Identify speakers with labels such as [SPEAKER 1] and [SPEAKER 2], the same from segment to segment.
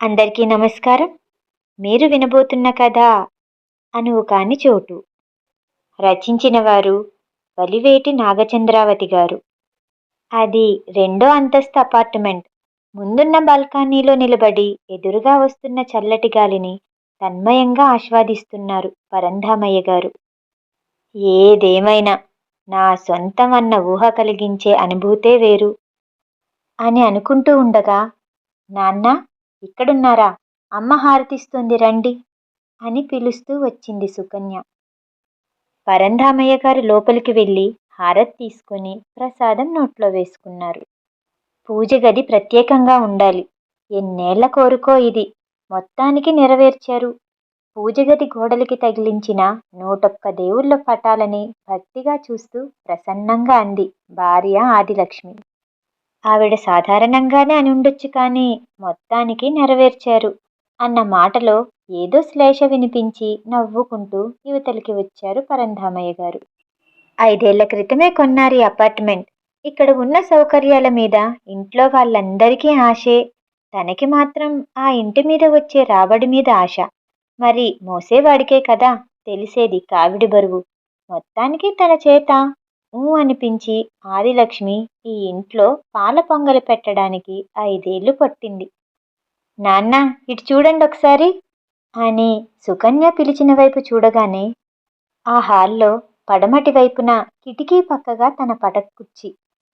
[SPEAKER 1] అందరికీ నమస్కారం. మీరు వినబోతున్న కథ అనువు కాని చోటు. రచించిన వారు వలివేటి నాగచంద్రావతి గారు. అది రెండో అంతస్తు అపార్ట్మెంట్. ముందున్న బాల్కనీలో నిలబడి ఎదురుగా వస్తున్న చల్లటి గాలిని తన్మయంగా ఆస్వాదిస్తున్నారు పరంధామయ్య గారు. ఏదేమైనా నా సొంతం అన్న ఊహ కలిగించే అనుభూతే వేరు. అని అనుకుంటూ ఉండగా నాన్నా ఇక్కడున్నారా? అమ్మ హారతిస్తుంది రండి అని పిలుస్తూ వచ్చింది సుకన్య. పరంధామయ్య గారు లోపలికి వెళ్ళి హారతి తీసుకుని ప్రసాదం నోట్లో వేసుకున్నారు. పూజ గది ప్రత్యేకంగా ఉండాలి. ఎన్నేళ్ళ కోరుకో ఇది. మొత్తానికి నెరవేర్చారు. పూజగది గోడలకి తగిలించిన నూటొక్క దేవుళ్ళ పటాలని భక్తిగా చూస్తూ ప్రసన్నంగా అంది భార్య ఆదిలక్ష్మి. ఆవిడ సాధారణంగానే అని ఉండొచ్చు కానీ మొత్తానికి నెరవేర్చారు అన్న మాటలో ఏదో శ్లేష వినిపించి నవ్వుకుంటూ యువతలకి వచ్చారు పరంధామయ్య గారు. ఐదేళ్ళ క్రితమే కొన్నారు ఈ అపార్ట్మెంట్. ఇక్కడ ఉన్న సౌకర్యాల మీద ఇంట్లో వాళ్ళందరికీ ఆశే. తనకి మాత్రం ఆ ఇంటి మీద వచ్చే రాబడి మీద ఆశ. మరి మోసేవాడికే కదా తెలిసేది కావిడి బరువు. మొత్తానికి తన చేత ఊ అనిపించి ఆదిలక్ష్మి ఈ ఇంట్లో పాల పొంగలి పెట్టడానికి ఐదేళ్ళు పట్టింది. నాన్న ఇటు చూడండి ఒకసారి అని సుకన్య పిలిచిన వైపు చూడగానే ఆ హాల్లో పడమటి వైపున కిటికీ పక్కగా తన పటక్కుచ్చి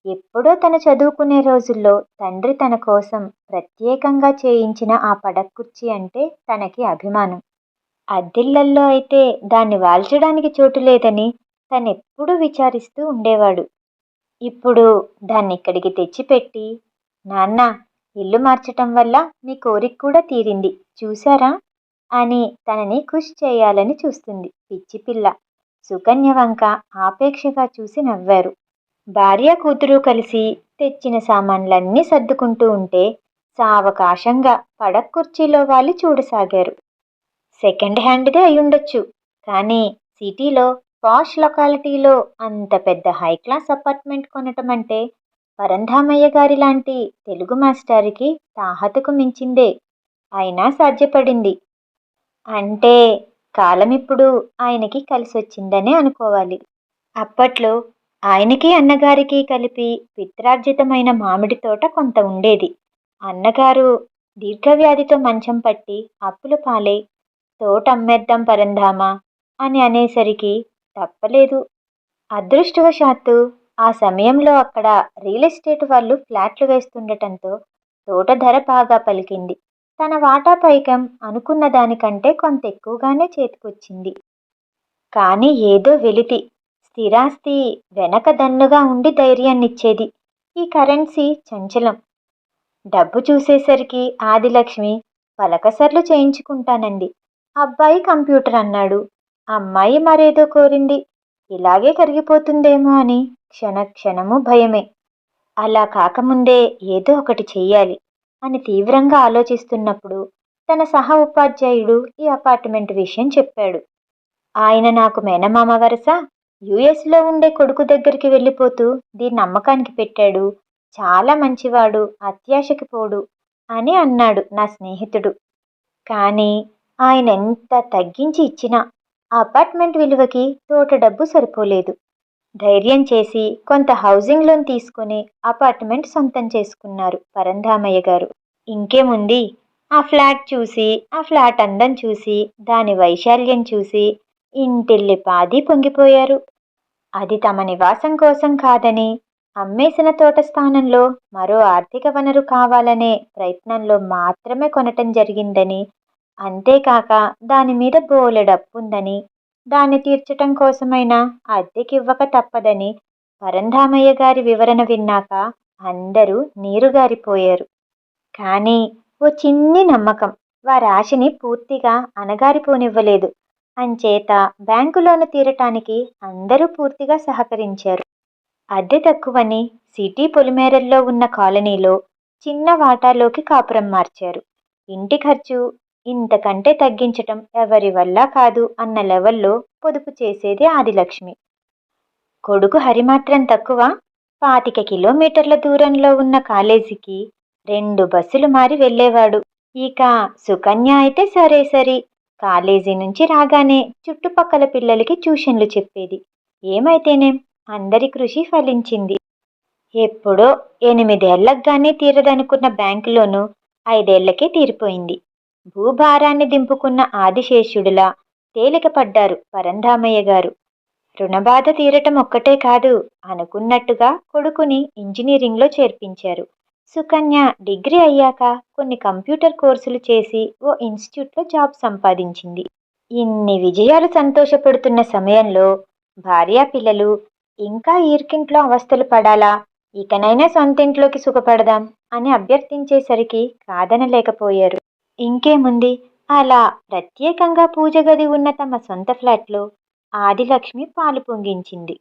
[SPEAKER 1] ఎప్పుడో తన చదువుకునే రోజుల్లో తండ్రి తన కోసం ప్రత్యేకంగా చేయించిన ఆ పడక్కుర్చీ అంటే తనకి అభిమానం. అద్దిళ్ళల్లో అయితే దాన్ని వాల్చడానికి చోటు లేదని తనెప్పుడూ విచారిస్తూ ఉండేవాడు. ఇప్పుడు దాన్ని ఇక్కడికి తెచ్చిపెట్టి నాన్న ఇల్లు మార్చటం వల్ల మీ కోరిక కూడా తీరింది చూశారా? అని తనని ఖుష్ చేయాలని చూస్తుంది పిచ్చి పిల్ల. సుకన్య వంక ఆపేక్షగా చూసి నవ్వారు. భార్య కూతురు కలిసి తెచ్చిన సామాన్లన్నీ సర్దుకుంటూ ఉంటే సావకాశంగా పడక్ కుర్చీలో వాళ్ళు చూడసాగారు. సెకండ్ హ్యాండ్దే అయ్యుండొచ్చు కానీ సిటీలో పాష్ లొకాలిటీలో అంత పెద్ద హై క్లాస్ అపార్ట్మెంట్ కొనటం అంటే పరంధామయ్య గారి లాంటి తెలుగు మాస్టారికి తాహతకు మించిందే అయినా సాధ్యపడింది. అంటే కాలం ఇప్పుడు ఆయనకి కలిసొచ్చిందనే అనుకోవాలి. అప్పట్లో ఆయనకి అన్నగారికి కలిపి పిత్రార్జితమైన మామిడి తోట కొంత ఉండేది. అన్నగారు దీర్ఘవ్యాధితో మంచం పట్టి అప్పులు పాలై తోట అమ్మేద్దాం పరంధామా అని అనేసరికి తప్పలేదు. అదృష్టవశాత్తు ఆ సమయంలో అక్కడ రియల్ ఎస్టేట్ వాళ్ళు ఫ్లాట్లు వేస్తుండటంతో తోట ధర బాగా పలికింది. తన వాటా పైకం అనుకున్న దానికంటే కొంత ఎక్కువగానే చేతికొచ్చింది. కానీ ఏదో వెలితి స్థిరాస్తి వెనక దన్నుగా ఉండి ధైర్యాన్నిచ్చేది. ఈ కరెన్సీ చంచలం. డబ్బు చూసేసరికి ఆదిలక్ష్మి పలకసర్లు చేయించుకుంటానంది. అబ్బాయి కంప్యూటర్ అన్నాడు. అమ్మాయి మరేదో కోరింది. ఇలాగే కరిగిపోతుందేమో అని క్షణ క్షణము భయమే. అలా కాకముందే ఏదో ఒకటి చెయ్యాలి అని తీవ్రంగా ఆలోచిస్తున్నప్పుడు తన సహ ఉపాధ్యాయుడు ఈ అపార్ట్మెంట్ విషయం చెప్పాడు. ఆయన నాకు మేనమామ వరస యుఎస్లో ఉండే కొడుకు దగ్గరికి వెళ్ళిపోతూ దీన్ని అమ్మకానికి పెట్టాడు. చాలా మంచివాడు అత్యాశకి పోడు అని అన్నాడు నా స్నేహితుడు. కానీ ఆయన ఎంత తగ్గించి ఇచ్చినా ఆ అపార్ట్మెంట్ విలువకి తోట డబ్బు సరిపోలేదు. ధైర్యం చేసి కొంత హౌసింగ్ లోన్ తీసుకుని అపార్ట్మెంట్ సొంతం చేసుకున్నారు పరంధామయ్య గారు. ఇంకేముంది? ఆ ఫ్లాట్ చూసి ఆ ఫ్లాట్ అందం చూసి దాని వైశాల్యం చూసి ఇంటిల్లి పాది పొంగిపోయారు. అది తమ నివాసం కోసం కాదని అమ్మేసిన తోట స్థానంలో మరో ఆర్థిక వనరు కావాలనే ప్రయత్నంలో మాత్రమే కొనటం జరిగిందని అంతేకాక దాని మీద బోలెడప్పుందని దాన్ని తీర్చటం కోసమైనా అద్దెకివ్వక తప్పదని పరంధామయ్య గారి వివరణ విన్నాక అందరూ నీరుగారిపోయారు. కానీ ఓ చిన్ని నమ్మకం వారి ఆశని పూర్తిగా అణగారిపోనివ్వలేదు. అంచేత బ్యాంకు లోను తీరటానికి అందరూ పూర్తిగా సహకరించారు. అద్దె తక్కువని సిటీ పొలిమేరల్లో ఉన్న కాలనీలో చిన్న వాటాలోకి కాపురం మార్చారు. ఇంటి ఖర్చు ఇంతకంటే తగ్గించటం ఎవరి వల్ల కాదు అన్న లెవెల్లో పొదుపు చేసేది ఆదిలక్ష్మి. కొడుకు హరి మాత్రం తక్కువ పాతిక కిలోమీటర్ల దూరంలో ఉన్న కాలేజీకి రెండు బస్సులు మారి వెళ్ళేవాడు. ఇక సుకన్య అయితే సరే సరి కాలేజీ నుంచి రాగానే చుట్టుపక్కల పిల్లలకి ట్యూషన్లు చెప్పేది. ఏమైతేనేం అందరి కృషి ఫలించింది. ఎప్పుడో ఎనిమిదేళ్ళగానే తీరదనుకున్న బ్యాంకులోనూ ఐదేళ్ళకే తీరిపోయింది. భూభారాన్ని దింపుకున్న ఆదిశేషుడిలా తేలికపడ్డారు పరంధామయ్య గారు. రుణబాధ తీరటం ఒక్కటే కాదు అనుకున్నట్టుగా కొడుకుని ఇంజనీరింగ్లో చేర్పించారు. సుకన్య డిగ్రీ అయ్యాక కొన్ని కంప్యూటర్ కోర్సులు చేసి ఓ ఇన్స్టిట్యూట్లో జాబ్ సంపాదించింది. ఇన్ని విజయాలు సంతోషపడుతున్న సమయంలో భార్యా పిల్లలు ఇంకా ఈర్కింట్లో అవస్థలు పడాలా ఇకనైనా సొంతింట్లోకి సుఖపడదాం అని అభ్యర్థించేసరికి కాదనలేకపోయారు. ఇంకేముంది? అలా ప్రత్యేకంగా పూజ గది ఉన్న తమ సొంత ఫ్లాట్లో ఆదిలక్ష్మి పాలు పొంగించింది.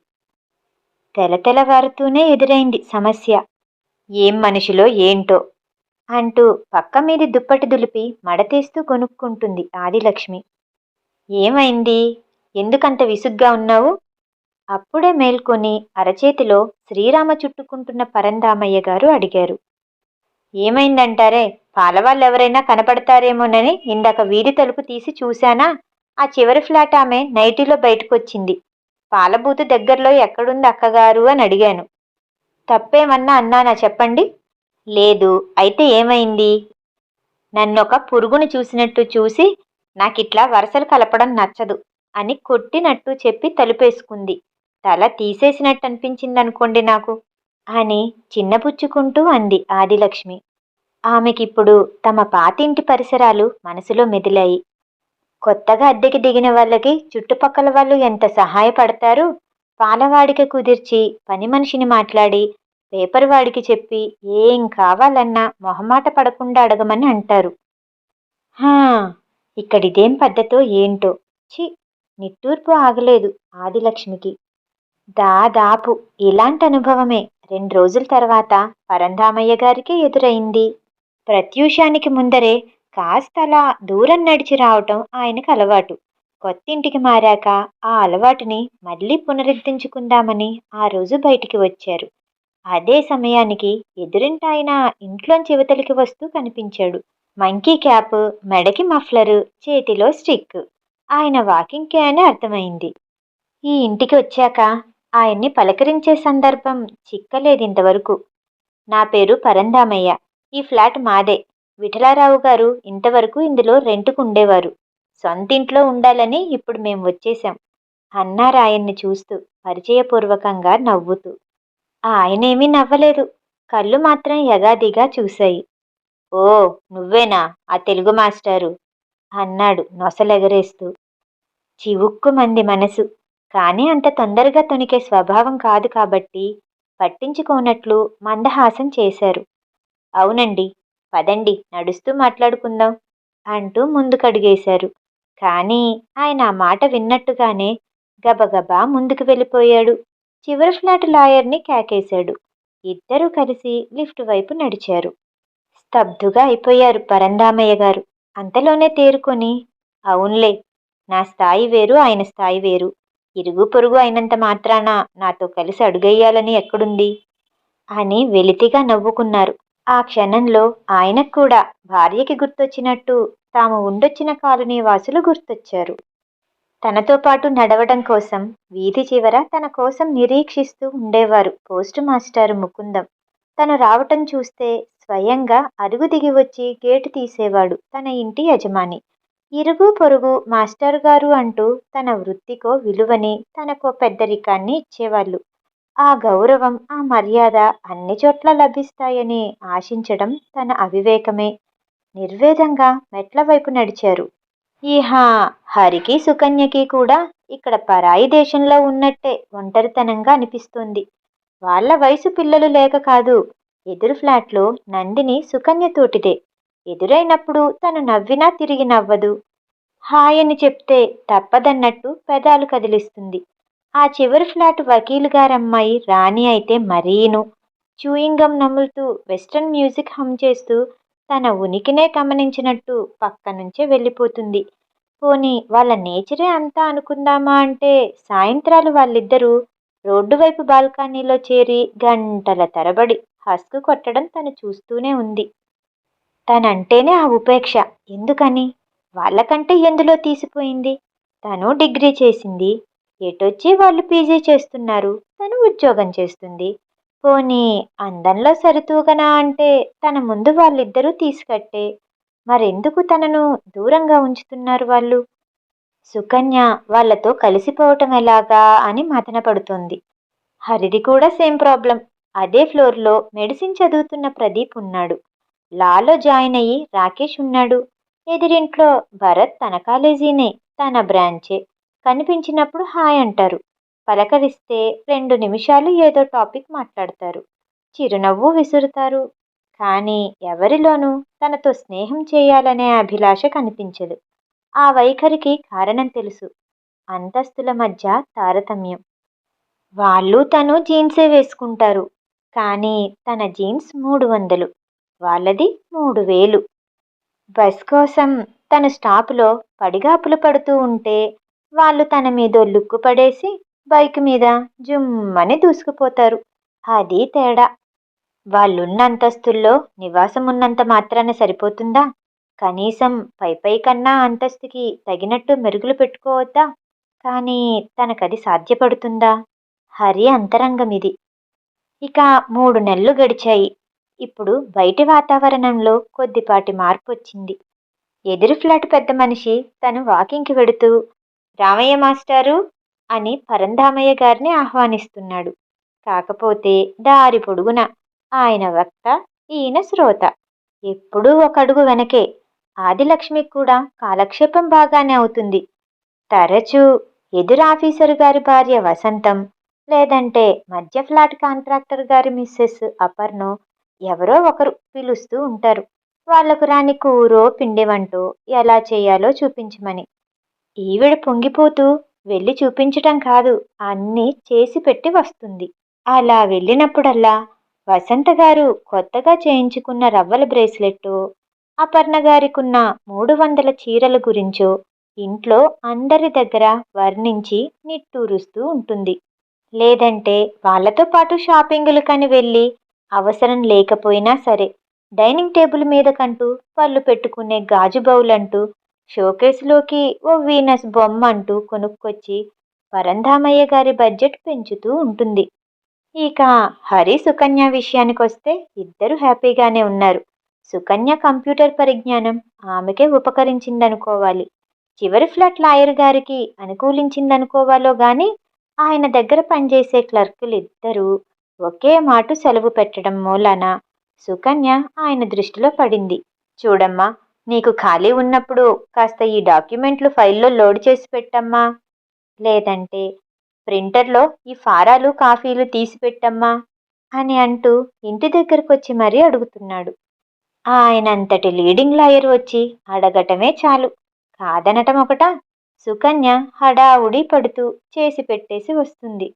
[SPEAKER 1] తెలతెలవారుతూనే ఎదురైంది సమస్య. ఏం మనిషిలో ఏంటో అంటూ పక్క మీది దుప్పటి దులిపి మడతేస్తూ కొనుక్కుంటుంది ఆదిలక్ష్మి. ఏమైంది? ఎందుకంత విసుగ్గా ఉన్నావు? అప్పుడే మేల్కొని అరచేతిలో శ్రీరామ చుట్టుకుంటున్న పరందామయ్య గారు అడిగారు. ఏమైందంటారే? పాలవాళ్ళెవరైనా కనపడతారేమోనని ఇందాక వీధి తలుపు తీసి చూశానా? ఆ చివరి ఫ్లాట్ ఆమె నైటీలో బయటకొచ్చింది. పాలబూతు దగ్గరలో ఎక్కడుంది అక్కగారు అని అడిగాను. తప్పేమన్నా అన్నానా చెప్పండి. లేదు అయితే ఏమైంది? నన్నొక పురుగును చూసినట్టు చూసి నాకిట్లా వరసలు కలపడం నచ్చదు అని కొట్టినట్టు చెప్పి తలుపేసుకుంది. తల తీసేసినట్టు అనిపించింది అనుకోండి నాకు. అని చిన్నపుచ్చుకుంటూ అంది ఆదిలక్ష్మి. ఆమెకిప్పుడు తమ పాతింటి పరిసరాలు మనసులో మెదిలాయి. కొత్తగా అద్దెకి దిగిన వాళ్ళకి చుట్టుపక్కల వాళ్ళు ఎంత సహాయపడతారు పాలవాడికి కుదిర్చి పని మనిషిని మాట్లాడి పేపర్ వాడికి చెప్పి ఏం కావాలన్నా మొహమాట పడకుండా అడగమని అంటారు. హా ఇక్కడిదేం పద్ధతో ఏంటో? చి నిట్టూర్పు ఆగలేదు ఆదిలక్ష్మికి. దాదాపు ఇలాంటి అనుభవమే రెండు రోజుల తర్వాత పరంధామయ్య గారికి ఎదురైంది. ప్రత్యూషానికి ముందరే కాస్త అలా దూరం నడిచి రావటం ఆయనకు అలవాటు. కొత్తింటికి మారాక ఆ అలవాటుని మళ్ళీ పునరుద్ధరించుకుందామని ఆ రోజు బయటికి వచ్చారు. అదే సమయానికి ఎదురింటాయన ఇంట్లోంచి యువతలకి వస్తూ కనిపించాడు. మంకీ క్యాప్ మెడకి మఫ్లరు చేతిలో స్టిక్. ఆయన వాకింగ్కే అని అర్థమైంది. ఈ ఇంటికి వచ్చాక ఆయన్ని పలకరించే సందర్భం చిక్కలేదు ఇంతవరకు నా పేరు పరందామయ్య ఈ ఫ్లాట్ మాదే. విఠలారావు గారు ఇంతవరకు ఇందులో రెంట్కు ఉండేవారు సొంతింట్లో ఉండాలని ఇప్పుడు మేము వచ్చేశాం. అన్నారు ఆయన్ని చూస్తూ పరిచయపూర్వకంగా నవ్వుతూ. ఆయనేమీ నవ్వలేదు. కళ్ళు మాత్రం యగాదిగా చూశాయి. ఓ నువ్వేనా? ఆ తెలుగు మాస్టారు? అన్నాడు నొసలెగరేస్తూ. చివుక్కుమంది మనసు. కానీ అంత తొందరగా తొనికే స్వభావం కాదు కాబట్టి పట్టించుకోనట్లు మందహాసం చేశారు. అవునండి పదండి నడుస్తూ మాట్లాడుకుందాం అంటూ ముందుకడిగేశారు. కానీ ఆయన ఆ మాట విన్నట్టుగానే గబగబా ముందుకు వెళ్ళిపోయాడు. చివరి ఫ్లాట్ లాయర్ని కేకేశాడు. ఇద్దరూ కలిసి లిఫ్ట్ వైపు నడిచారు. స్తబ్దుగా అయిపోయారు పరందామయ్య గారు. అంతలోనే తేరుకొని అవునులే నా స్థాయి వేరు ఆయన స్థాయి వేరు. ఇరుగు పొరుగు అయినంత మాత్రాన నాతో కలిసి అడుగేయాలని ఎక్కడుంది? అని వెలితిగా నవ్వుకున్నారు. ఆ క్షణంలో ఆయనకు కూడా భార్యకి గుర్తొచ్చినట్టు తాము ఉండొచ్చిన కాలనీ వాసులు గుర్తొచ్చారు. తనతో పాటు నడవడం కోసం వీధి చివర తన కోసం నిరీక్షిస్తూ ఉండేవారు పోస్ట్ మాస్టారు ముకుందం. తను రావటం చూస్తే స్వయంగా అరుగు దిగి వచ్చి గేటు తీసేవాడు తన ఇంటి యజమాని. ఇరుగు పొరుగు మాస్టర్ గారు అంటూ తన వృత్తికో విలువని తనకో పెద్దరికాన్ని ఇచ్చేవాళ్ళు. ఆ గౌరవం ఆ మర్యాద అన్ని చోట్ల లభిస్తాయని ఆశించడం తన అవివేకమే. నిర్వేదంగా మెట్ల వైపు నడిచారు. ఈహా హరికి సుకన్యకి కూడా ఇక్కడ పరాయి దేశంలో ఉన్నట్టే ఒంటరితనంగా అనిపిస్తుంది. వాళ్ళ వయసు పిల్లలు లేక కాదు ఎదురు ఫ్లాట్లో నందిని సుకన్య తోటిదే. ఎదురైనప్పుడు తను నవ్వినా తిరిగి నవ్వదు. హాయ్ అని చెప్తే తప్పదన్నట్టు పెదాలు కదిలిస్తుంది. ఆ చివరి ఫ్లాట్ వకీలు గారమ్మాయి రాణి అయితే మరీను. చూయింగం నములుతూ వెస్ట్రన్ మ్యూజిక్ హమ్ చేస్తూ తన ఉనికినే గమనించినట్టు పక్క నుంచే వెళ్ళిపోతుంది. పోనీ వాళ్ళ నేచరే అంతా అనుకుందామా అంటే సాయంత్రాలు వాళ్ళిద్దరూ రోడ్డు వైపు బాల్కనీలో చేరి గంటల తరబడి హస్కు కొట్టడం తను చూస్తూనే ఉంది. తనంటేనే ఆ ఉపేక్ష. ఎందుకని? వాళ్ళకంటే ఎందులో తీసిపోయింది? తను డిగ్రీ చేసింది. ఎటొచ్చి వాళ్ళు పీజీ చేస్తున్నారు? తను ఉద్యోగం చేస్తుంది. పోనీ అందంలో సరితూగనా అంటే తన ముందు వాళ్ళిద్దరూ తీసుకట్టే. మరెందుకు తనను దూరంగా ఉంచుతున్నారు వాళ్ళు? సుకన్య వాళ్ళతో కలిసిపోవటం ఎలాగా అని మదన పడుతోంది హరిది కూడా సేమ్ ప్రాబ్లం. అదే ఫ్లోర్లో మెడిసిన్ చదువుతున్న ప్రదీప్ ఉన్నాడు. లాలో జాయిన్ అయ్యి రాకేష్ ఉన్నాడు. ఎదిరింట్లో భరత్ తన కాలేజీనే తన బ్రాంచే. కనిపించినప్పుడు హాయ్ అంటారు. పలకరిస్తే రెండు నిమిషాలు ఏదో టాపిక్ మాట్లాడతారు. చిరునవ్వు విసురుతారు. కానీ ఎవరిలోనూ తనతో స్నేహం చేయాలనే అభిలాష కనిపించదు. ఆ వైఖరికి కారణం తెలుసు. అంతస్తుల మధ్య తారతమ్యం. వాళ్ళు తను జీన్సే వేసుకుంటారు. కానీ తన జీన్స్ మూడు వందలు. వాళ్ళది మూడు వేలు. బస్ కోసం తన స్టాపులో పడిగాపులు పడుతూ ఉంటే వాళ్ళు తన మీద లుక్కు పడేసి బైక్ మీద జుమ్మని దూసుకుపోతారు. అది తేడా. వాళ్ళున్న అంతస్తుల్లో నివాసం ఉన్నంత మాత్రాన సరిపోతుందా? కనీసం పై పై కన్నా అంతస్తుకి తగినట్టు మెరుగులు పెట్టుకోవద్దా? కానీ తనకది సాధ్యపడుతుందా? హరి అంతరంగం ఇది ఇక మూడు నెలలు గడిచాయి. ఇప్పుడు బయటి వాతావరణంలో కొద్దిపాటి మార్పు వచ్చింది ఎదురు ఫ్లాట్ పెద్ద మనిషి తను వాకింగ్కి వెడుతూ రామయ్య మాస్టారు అని పరంధామయ్య గారిని ఆహ్వానిస్తున్నాడు. కాకపోతే దారి పొడుగున ఆయన వక్త ఈయన శ్రోత. ఎప్పుడూ ఒక అడుగు వెనకే ఆదిలక్ష్మికి కూడా కాలక్షేపం బాగానే అవుతుంది. తరచూ ఎదురు ఆఫీసరు గారి భార్య వసంతం లేదంటే మధ్య ఫ్లాట్ కాంట్రాక్టర్ గారి మిస్సెస్ అపర్ణో ఎవరో ఒకరు పిలుస్తూ ఉంటారు. వాళ్ళకు రాని కూరో పిండి వంటో ఎలా చేయాలో చూపించమని. ఈవిడ పొంగిపోతూ వెళ్ళి చూపించటం కాదు అన్నీ చేసి పెట్టి వస్తుంది. అలా వెళ్ళినప్పుడల్లా వసంత గారు కొత్తగా చేయించుకున్న రవ్వల బ్రేస్లెట్టు అపర్ణ గారికున్న మూడు వందల చీరల గురించో ఇంట్లో అందరి దగ్గర వర్ణించి నిట్టూరుస్తూ ఉంటుంది. లేదంటే వాళ్ళతో పాటు షాపింగులకని వెళ్ళి అవసరం లేకపోయినా సరే. డైనింగ్ టేబుల్ మీద కంటూ పళ్ళు పెట్టుకునే గాజు బౌల్ అంటూ షోకేస్లోకి ఓ వీనస్ బొమ్మ అంటూ కొనుక్కొచ్చి పరంధామయ్య గారి బడ్జెట్ పెంచుతూ ఉంటుంది. ఇక హరి సుకన్య విషయానికి వస్తే ఇద్దరు హ్యాపీగానే ఉన్నారు. సుకన్య కంప్యూటర్ పరిజ్ఞానం ఆమెకే ఉపకరించిందనుకోవాలి. చివరి ఫ్లాట్ లాయర్ గారికి అనుకూలించిందనుకోవాలో గాని ఆయన దగ్గర పనిచేసే క్లర్కులు ఇద్దరూ ఒకే మాట సెలవు పెట్టడం మూలాన సుకన్య ఆయన దృష్టిలో పడింది. చూడమ్మా నీకు ఖాళీ ఉన్నప్పుడు కాస్త ఈ డాక్యుమెంట్లు ఫైల్లో లోడ్ చేసి పెట్టమ్మా. లేదంటే ప్రింటర్లో ఈ ఫారాలు కాఫీలు తీసి పెట్టమ్మా అని అంటూ ఇంటి దగ్గరకు వచ్చి మరీ అడుగుతున్నాడు. ఆయన అంతటి లీడింగ్ లాయర్ వచ్చి అడగటమే చాలు. కాదనటం ఒకట సుకన్య హడావుడి పడుతూ చేసి పెట్టేసి వస్తుంది.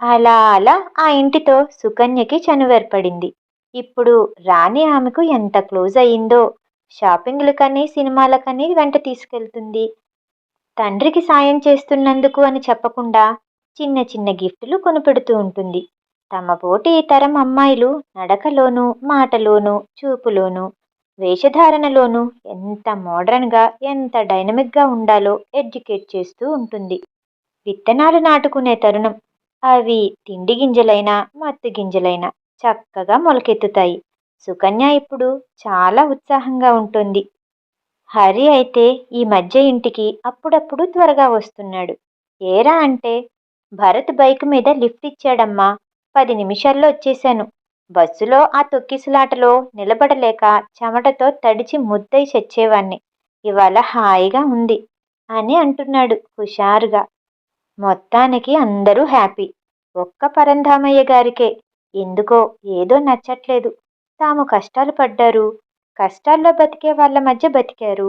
[SPEAKER 1] అలా అలా ఆ ఇంటితో సుకన్యకి చనువేర్పడింది. ఇప్పుడు రాణి ఆమెకు ఎంత క్లోజ్ అయ్యిందో షాపింగ్లకని సినిమాలకని వెంట తీసుకెళ్తుంది. తండ్రికి సాయం చేస్తున్నందుకు అని చెప్పకుండా చిన్న చిన్న గిఫ్టులు కొనిపెడుతూ ఉంటుంది. తమ పోటీ తరం అమ్మాయిలు నడకలోనూ మాటలోనూ చూపులోనూ వేషధారణలోనూ ఎంత మోడర్న్గా ఎంత డైనమిక్గా ఉండాలో ఎడ్యుకేట్ చేస్తూ ఉంటుంది. విత్తనాలు నాటుకునే తరుణం అవి తిండి గింజలైనా మత్తు గింజలైనా చక్కగా మొలకెత్తుతాయి. సుకన్య ఇప్పుడు చాలా ఉత్సాహంగా ఉంటుంది. హరి అయితే ఈ మధ్య ఇంటికి అప్పుడప్పుడు త్వరగా వస్తున్నాడు. ఏరా అంటే భరత్ బైక్ మీద లిఫ్ట్ ఇచ్చాడమ్మా. పది నిమిషాల్లో వచ్చేశాను. బస్సులో ఆ తొక్కిసలాటలో నిలబడలేక చెమటతో తడిచి ముద్దై చచ్చేవాణ్ణి. ఇవాళ హాయిగా ఉంది అని అంటున్నాడు హుషారుగా. మొత్తానికి అందరూ హ్యాపీ. ఒక్క పరంధామయ్య గారికే. ఎందుకో ఏదో నచ్చట్లేదు. తాము కష్టాలు పడ్డారు. కష్టాల్లో బతికే వాళ్ళ మధ్య బతికారు.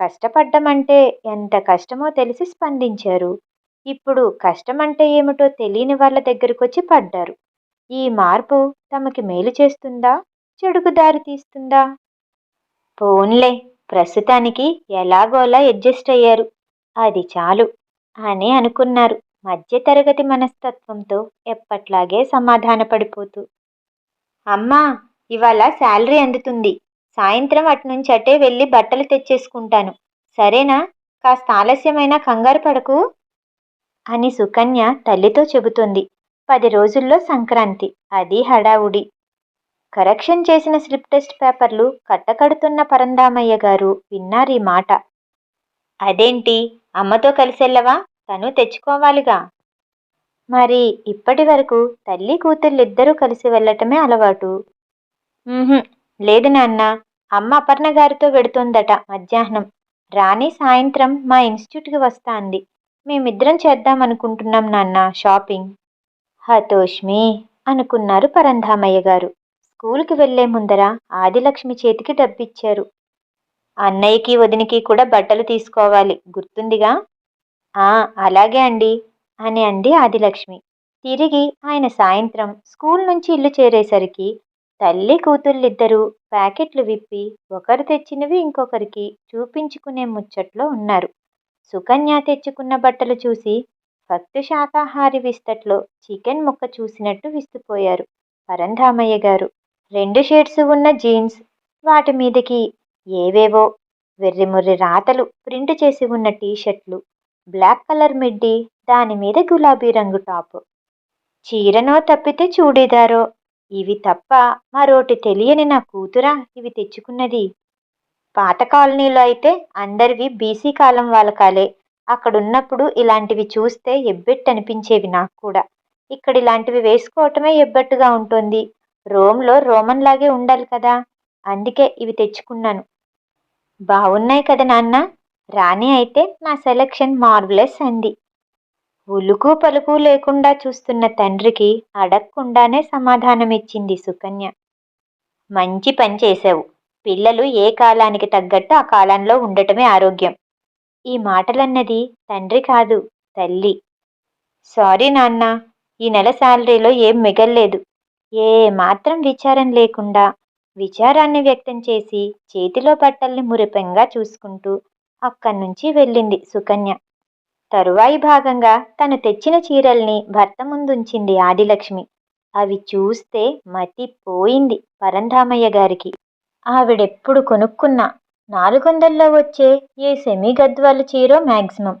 [SPEAKER 1] కష్టపడ్డమంటే ఎంత కష్టమో తెలిసి స్పందించారు. ఇప్పుడు కష్టం అంటే ఏమిటో తెలియని వాళ్ళ దగ్గరకు వచ్చి పడ్డారు. ఈ మార్పు తమకి మేలు చేస్తుందా? చెడుకు దారి తీస్తుందా? పోన్లే. ప్రస్తుతానికి ఎలాగోలా అడ్జస్ట్ అయ్యారు. అది చాలు. అని అనుకున్నారు. మధ్యతరగతి మనస్తత్వంతో ఎప్పట్లాగే సమాధానపడిపోతూ. అమ్మా ఇవాళ శాలరీ అందుతుంది. సాయంత్రం అటునుంచి అటే వెళ్ళి బట్టలు తెచ్చేసుకుంటాను. సరేనా? కాస్త ఆలస్యమైన కంగారు పడకు. అని సుకన్య తల్లితో చెబుతుంది. పది రోజుల్లో సంక్రాంతి. అది హడావుడి. కరెక్షన్ చేసిన స్లిప్ టెస్ట్ పేపర్లు కట్టకడుతున్న పరందామయ్య గారు విన్నారు ఈ మాట. అదేంటి? అమ్మతో కలిసెళ్ళవా? తను తెచ్చుకోవాలిగా. మరి ఇప్పటి వరకు తల్లి కూతుళ్ళిద్దరూ కలిసి వెళ్ళటమే అలవాటు. లేదు నాన్న అమ్మ అపర్ణ గారితో వెడుతుందట మధ్యాహ్నం. రాణి సాయంత్రం మా ఇన్స్టిట్యూట్కి వస్తా అంది మేమిద్దరం చేద్దాం అనుకుంటున్నాం నాన్న షాపింగ్. హతోష్మి అనుకున్నారు పరంధామయ్య గారు. స్కూల్కి వెళ్ళే ముందర ఆదిలక్ష్మి చేతికి డబ్బిచ్చారు. అన్నయ్యకి వదినికి కూడా బట్టలు తీసుకోవాలి. గుర్తుందిగా? ఆ అలాగే అండి అని అంది ఆదిలక్ష్మి. తిరిగి ఆయన సాయంత్రం స్కూల్ నుంచి ఇల్లు చేరేసరికి తల్లి కూతుళ్ళిద్దరూ ప్యాకెట్లు విప్పి ఒకరు తెచ్చినవి ఇంకొకరికి చూపించుకునే ముచ్చట్లో ఉన్నారు. సుకన్య తెచ్చుకున్న బట్టలు చూసి భక్తు శాకాహారి విస్తట్లో చికెన్ ముక్క చూసినట్టు విస్తుపోయారు పరంధామయ్య గారు. రెండు షేడ్స్ ఉన్న జీన్స్ వాటి మీదకి ఏవేవో వెర్రిమొర్రి రాతలు ప్రింట్ చేసి ఉన్న టీషర్ట్లు బ్లాక్ కలర్ మిడ్డీ దాని మీద గులాబీ రంగు టాప్. చీరనో తప్పితే చూడీదారో ఇవి తప్ప మరోటి తెలియని నా కూతురా ఇవి తెచ్చుకున్నది. పాత కాలనీలో అయితే అందరివి బీసీ కాలం వాళ్ళ కాలే అక్కడున్నప్పుడు ఇలాంటివి చూస్తే ఎబ్బెట్టు అనిపించేవి నాకు కూడా. ఇక్కడ ఇలాంటివి వేసుకోవటమే ఎబ్బెట్టుగా ఉంటుంది. రోమ్లో రోమన్ లాగే ఉండాలి కదా. అందుకే ఇవి తెచ్చుకున్నాను. బాగున్నాయి కదా నాన్న. రాణి అయితే నా సెలక్షన్ మార్వలెస్ అంది. ఉలుకు పలుకు లేకుండా చూస్తున్న తండ్రికి అడగకుండానే సమాధానమిచ్చింది సుకన్య. మంచి పని చేసావు పిల్లలు ఏ కాలానికి తగ్గట్టు ఆ కాలంలో ఉండటమే ఆరోగ్యం. ఈ మాటలన్నది తండ్రి కాదు తల్లి. సారీ నాన్న ఈ నెల శాలరీలో ఏం మిగల్లేదు. ఏ మాత్రం విచారం లేకుండా విచారాన్ని వ్యక్తం చేసి చేతిలో బట్టల్ని మురిపెంగా చూసుకుంటూ అక్కడి నుంచి వెళ్ళింది సుకన్య. తరువాయి భాగంగా తను తెచ్చిన చీరల్ని భర్త ముందుంచింది ఆదిలక్ష్మి. అవి చూస్తే మతి పోయింది పరంధామయ్య గారికి. ఆవిడెప్పుడు కొనుక్కున్నా నాలుగొందల్లో వచ్చే ఏ సెమీ గద్వాల చీరో మ్యాక్సిమం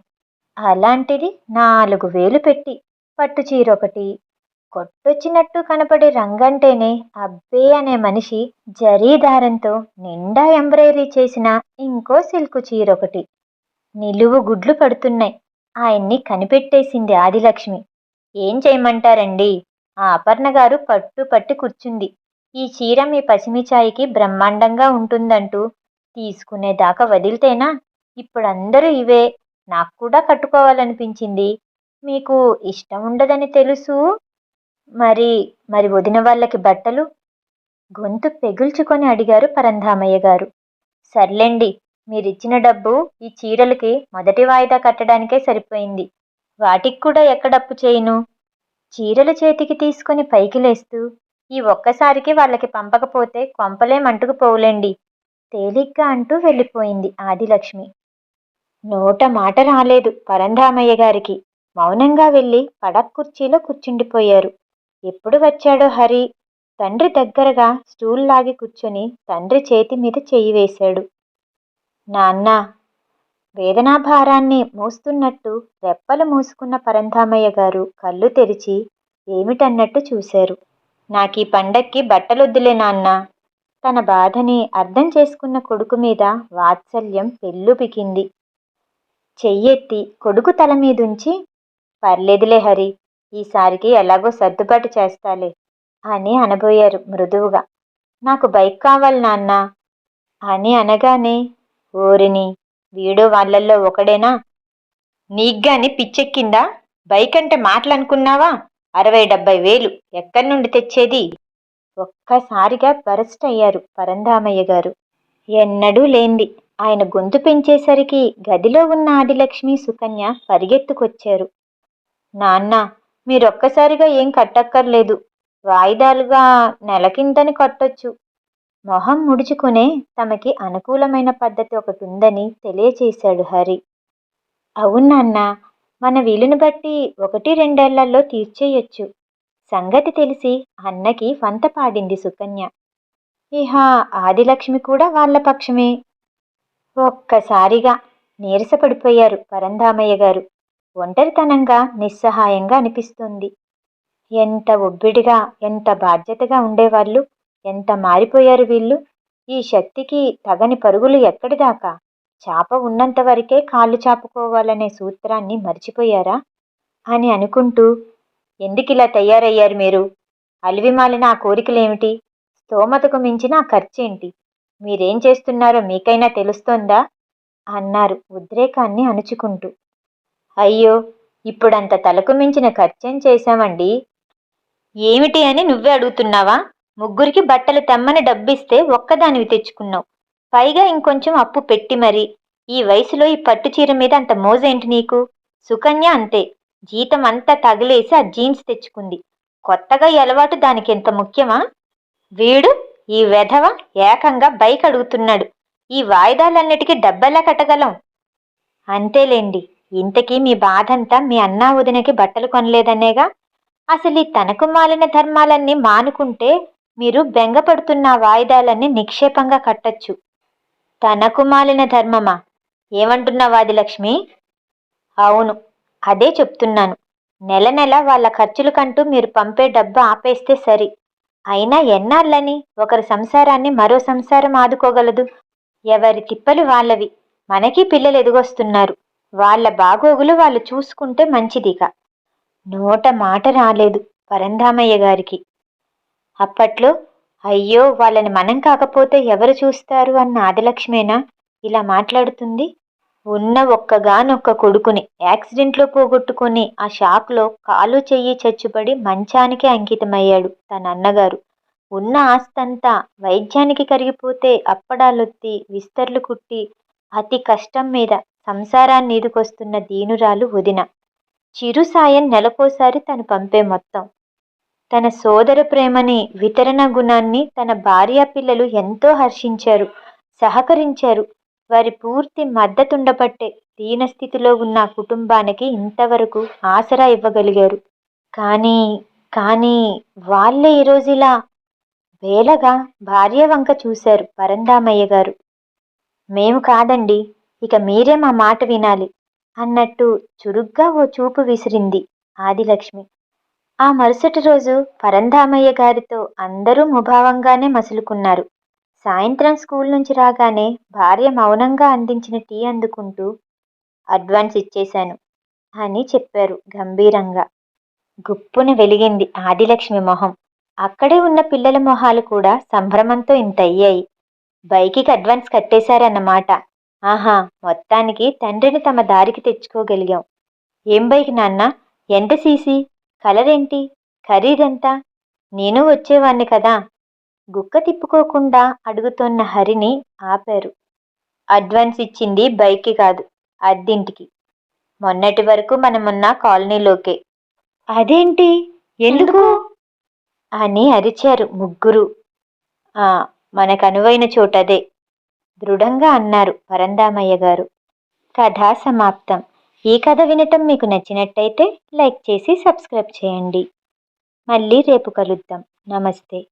[SPEAKER 1] అలాంటిది నాలుగు వేలు పెట్టి పట్టు చీర ఒకటి కొట్టొచ్చినట్టు కనపడే రంగంటేనే అబ్బే అనే మనిషి జరీ దారంతో నిండా ఎంబ్రాయిడరీ చేసిన ఇంకో సిల్క్ చీర ఒకటి నిలువు గుడ్లు పడుతున్నాయి. ఆయన్ని కనిపెట్టేసింది ఆదిలక్ష్మి. ఏం చేయమంటారండి? ఆ అపర్ణ గారు పట్టు పట్టి కూర్చుంది. ఈ చీర మీ పసిమిచాయికి బ్రహ్మాండంగా ఉంటుందంటూ తీసుకునేదాకా వదిలితేనా? ఇప్పుడు అందరూ ఇవే. నాకు కూడా కట్టుకోవాలనిపించింది. మీకు ఇష్టం ఉండదని తెలుసు? మరి మరి వదిన వాళ్ళకి బట్టలు? గొంతు పెగుల్చుకొని అడిగారు పరంధామయ్య గారు. సర్లేండి మీరిచ్చిన డబ్బు ఈ చీరలకి మొదటి వాయిదా కట్టడానికే సరిపోయింది. వాటికి కూడా ఎక్కడప్పు చేయను? చీరలు చేతికి తీసుకుని పైకి లేస్తూ ఈ ఒక్కసారికి వాళ్ళకి పంపకపోతే కొంపలేమంటుకు పోవులేండి. తేలిగ్గా అంటూ వెళ్ళిపోయింది ఆదిలక్ష్మి. నోట మాట రాలేదు పరంధామయ్య గారికి. మౌనంగా వెళ్ళి పడక్ కుర్చీలో కూర్చుండిపోయారు. ఎప్పుడు వచ్చాడో హరి? తండ్రి దగ్గరగా స్టూల్ లాగి కూర్చొని తండ్రి చేతి మీద చెయ్యి వేశాడు. నాన్న వేదనాభారాన్ని మోస్తున్నట్టు రెప్పలు మూసుకున్న పరంధామయ్య గారు కళ్ళు తెరిచి ఏమిటన్నట్టు చూశారు. నాకీ పండక్కి బట్టలొద్దులే నాన్న. తన బాధని అర్థం చేసుకున్న కొడుకు మీద వాత్సల్యం పెళ్ళుపికింది చెయ్యెత్తి కొడుకు తల మీదుంచి పర్లేదులే హరి ఈసారికి ఎలాగో సర్దుబాటు చేస్తాలే అని అనబోయారు మృదువుగా. నాకు బైక్ కావాలి నాన్న అని అనగానే ఓరిని వీడు వాళ్ళల్లో ఒకడేనా? నీగ్గాని పిచ్చెక్కిందా? బైక్ అంటే మాటలనుకున్నావా? అరవై డెబ్బై వేలు ఎక్కడి నుండి తెచ్చేది? ఒక్కసారిగా బరస్ట్ అయ్యారు పరంధామయ్య గారు. ఎన్నడూ లేంది. ఆయన గొంతు పెంచేసరికి గదిలో ఉన్న ఆదిలక్ష్మి సుకన్య పరిగెత్తుకొచ్చారు. నాన్న మీరొక్కసారిగా ఏం కట్టక్కర్లేదు. వాయిదాలుగా నెలకింతని కట్టొచ్చు. మొహం ముడుచుకునే తమకి అనుకూలమైన పద్ధతి ఒకటి ఉందని తెలియచేశాడు హరి. అవునన్నా మన వీలుని బట్టి ఒకటి రెండేళ్ళలో తీర్చేయొచ్చు. సంగతి తెలిసి అన్నకి వంత పాడింది సుకన్య. ఇహ ఆదిలక్ష్మి కూడా వాళ్ళ పక్షమే. ఒక్కసారిగా నీరసపడిపోయారు పరంధామయ్య గారు. ఒంటరితనంగా నిస్సహాయంగా అనిపిస్తుంది. ఎంత ఒబ్బిడిగా ఎంత బాధ్యతగా ఉండేవాళ్ళు ఎంత మారిపోయారు వీళ్ళు. ఈ శక్తికి తగని పరుగులు ఎక్కడిదాకా? చాప ఉన్నంత వరకే కాళ్ళు చాపుకోవాలనే సూత్రాన్ని మర్చిపోయారా? అని అనుకుంటూ ఎందుకిలా తయారయ్యారు మీరు? అలివిమాలిన ఆ కోరికలేమిటి? స్తోమతకు మించిన ఆ ఖర్చేంటి? మీరేం చేస్తున్నారో మీకైనా తెలుస్తోందా? అన్నారు ఉద్రేకాన్ని అణుచుకుంటూ. అయ్యో ఇప్పుడంత తలకు మించిన ఖర్చేం చేశామండి? ఏమిటి అని నువ్వే అడుగుతున్నావా? ముగ్గురికి బట్టలు తెమ్మని డబ్బిస్తే ఒక్కదానివి తెచ్చుకున్నావు. పైగా ఇంకొంచెం అప్పు పెట్టి మరి. ఈ వయసులో ఈ పట్టు చీర మీద అంత మోజేంటి నీకు? సుకన్య అంతే. జీతం అంతా తగిలేసి ఆ జీన్స్ తెచ్చుకుంది. కొత్తగా అలవాటు దానికి ఎంత ముఖ్యమా? వీడు ఈ వెధవ ఏకంగా బైక్ అడుగుతున్నాడు. ఈ వాయిదాలన్నిటికీ డబ్బెలా కట్టగలం. అంతేలేండి. ఇంతకీ మీ బాధంతా మీ అన్నా వదినకి బట్టలు కొనలేదనేగా? అసలు ఈ తనకు మాలిన ధర్మాలన్నీ మానుకుంటే మీరు బెంగపడుతున్న వాయిదాలన్నీ నిక్షేపంగా కట్టచ్చు. తనకు మాలిన ధర్మమా? ఏమంటున్నావు ఆదిలక్ష్మి? అవును అదే చెప్తున్నాను. నెల నెల వాళ్ళ ఖర్చులకంటూ మీరు పంపే డబ్బు ఆపేస్తే సరి. అయినా ఎన్నాళ్ళని? ఒకరి సంసారాన్ని మరో సంసారం ఆదుకోగలదు. ఎవరి తిప్పలు వాళ్ళవి. మనకి పిల్లలు ఎదుగొస్తున్నారు. వాళ్ళ బాగోగులు వాళ్ళు చూసుకుంటే మంచిదిగా నోట మాట రాలేదు పరంధామయ్య గారికి. అప్పట్లో అయ్యో వాళ్ళని మనం కాకపోతే ఎవరు చూస్తారు అన్న ఆదిలక్ష్మేనా? ఇలా మాట్లాడుతుంది. ఉన్న ఒక్కగానొక్క కొడుకుని యాక్సిడెంట్లో పోగొట్టుకుని ఆ షాక్లో కాలు చెయ్యి చచ్చుపడి మంచానికి అంకితమయ్యాడు తన అన్నగారు. ఉన్న ఆస్తంతా వైద్యానికి కరిగిపోతే అప్పడాలొత్తి విస్తర్లు కుట్టి అతి కష్టం మీద సంసారాన్నిదికొస్తున్న దీనురాలు వదిన. చిరుసాయం నెలకోసారి తను పంపే మొత్తం. తన సోదర ప్రేమని వితరణ గుణాన్ని తన భార్య పిల్లలు ఎంతో హర్షించారు సహకరించారు. వారి పూర్తి మద్దతుండబట్టే దీనస్థితిలో ఉన్న కుటుంబానికి ఇంతవరకు ఆసరా ఇవ్వగలిగారు. కానీ కానీ వాళ్ళే ఈరోజు ఇలా వేలగా భార్య వంక చూశారు పరందామయ్య గారు. మేము కాదండి ఇక మీరే మా మాట వినాలి అన్నట్టు చురుగ్గా ఓ చూపు విసిరింది ఆదిలక్ష్మి. ఆ మరుసటి రోజు పరంధామయ్య గారితో అందరూ ముభావంగానే మసులుకున్నారు. సాయంత్రం స్కూల్ నుంచి రాగానే భార్య మౌనంగా అందించిన టీ అందుకుంటూ అడ్వాన్స్ ఇచ్చేశాను అని చెప్పారు గంభీరంగా. గుప్పున వెలిగింది ఆదిలక్ష్మి మొహం. అక్కడే ఉన్న పిల్లల మొహాలు కూడా సంభ్రమంతో ఇంత అయ్యాయి. బైకికి అడ్వాన్స్ కట్టేశారన్నమాట. ఆహా మొత్తానికి తండ్రిని తమ దారికి తెచ్చుకోగలిగాం. ఏం బైక్ నాన్న ఎంత సీసీ? కలర్ ఏంటి ఖరీదెంత? నేను వచ్చేవాణ్ణి కదా. గుక్క తిప్పుకోకుండా అడుగుతున్న హరిని ఆపారు. అడ్వాన్స్ ఇచ్చింది బైక్కి కాదు అద్దింటికి. మొన్నటి వరకు మనమున్న కాలనీలోకే. అదేంటి? ఎందుకు? అని అరిచారు ముగ్గురు. ఆ మనకు అనువైన చోటదే. దృఢంగా అన్నారు పరందామయ్య గారు. కథ సమాప్తం. ఈ కథ వినటం మీకు నచ్చినట్టయితే లైక్ చేసి సబ్స్క్రైబ్ చేయండి. మళ్ళీ రేపు కలుద్దాం. నమస్తే.